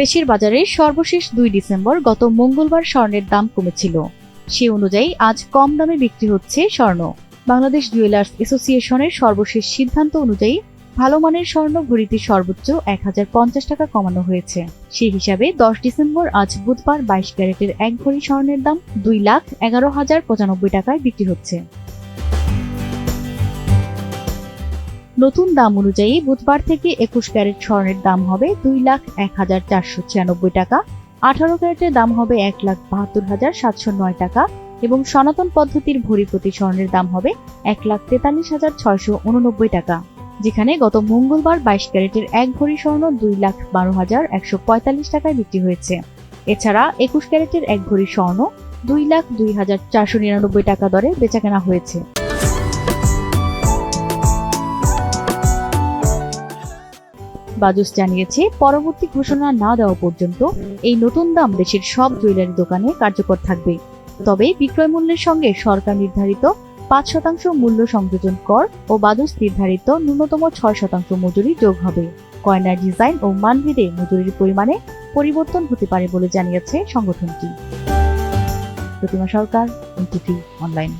দেশের বাজারে সর্বশেষ দুই ডিসেম্বর গত মঙ্গলবার স্বর্ণের দাম কমেছিল। সে অনুযায়ী আজ কম দামে বিক্রি হচ্ছে স্বর্ণ। বাংলাদেশ জুয়েলার্স অ্যাসোসিয়েশনের সর্বশেষ সিদ্ধান্ত অনুযায়ী ভালো মানের স্বর্ণ ঘড়িতে সর্বোচ্চ এক হাজার পঞ্চাশ টাকা কমানো হয়েছে। সেই হিসাবে দশ ডিসেম্বর আজ বুধবার বাইশ ক্যারেটের এক ভরি স্বর্ণের দাম দুই লাখ এগারো হাজার পঁচানব্বই টাকায় বিক্রি হচ্ছে। নতুন দাম অনুযায়ী বুধবার থেকে একুশ ক্যারেট স্বর্ণের দাম হবে দুই লাখ এক হাজার চারশো ছিয়ানব্বই টাকা, আঠারো ক্যারেটের দাম হবে এক লাখ বাহাত্তর হাজার সাতশো নয় টাকা এবং সনাতন পদ্ধতির ভরি প্রতি স্বর্ণের দাম হবে এক লাখ তেতাল্লিশ হাজার ছয়শো উননব্বই টাকা, যেখানে গত মঙ্গলবার বাইশ ক্যারেটের এক ভরি স্বর্ণ দুই লাখ বারো হাজার একশো পঁয়তাল্লিশ টাকায় বিক্রি হয়েছে। এছাড়া একুশ ক্যারেটের এক ভরি স্বর্ণ দুই লাখ দুই হাজার চারশো নিরানব্বই টাকা দরে বেচাকেনা হয়েছে। বাজুস জানিয়েছে, পরবর্তী ঘোষণা না দেওয়া পর্যন্ত এই নতুন দাম দেশের সব জুয়েলারি দোকানে কার্যকর থাকবে। তবে বিক্রয় মূল্যের সঙ্গে সরকার নির্ধারিত পাঁচ শতাংশ মূল্য সংযোজন কর ও বাদুস নির্ধারিত ন্যূনতম ছয় শতাংশ মজুরি যোগ হবে। কয়নার ডিজাইন ও মানভেদে মজুরির পরিমাণে পরিবর্তন হতে পারে বলে জানিয়েছে সংগঠনটি। প্রতিমা সরকার অনলাইন।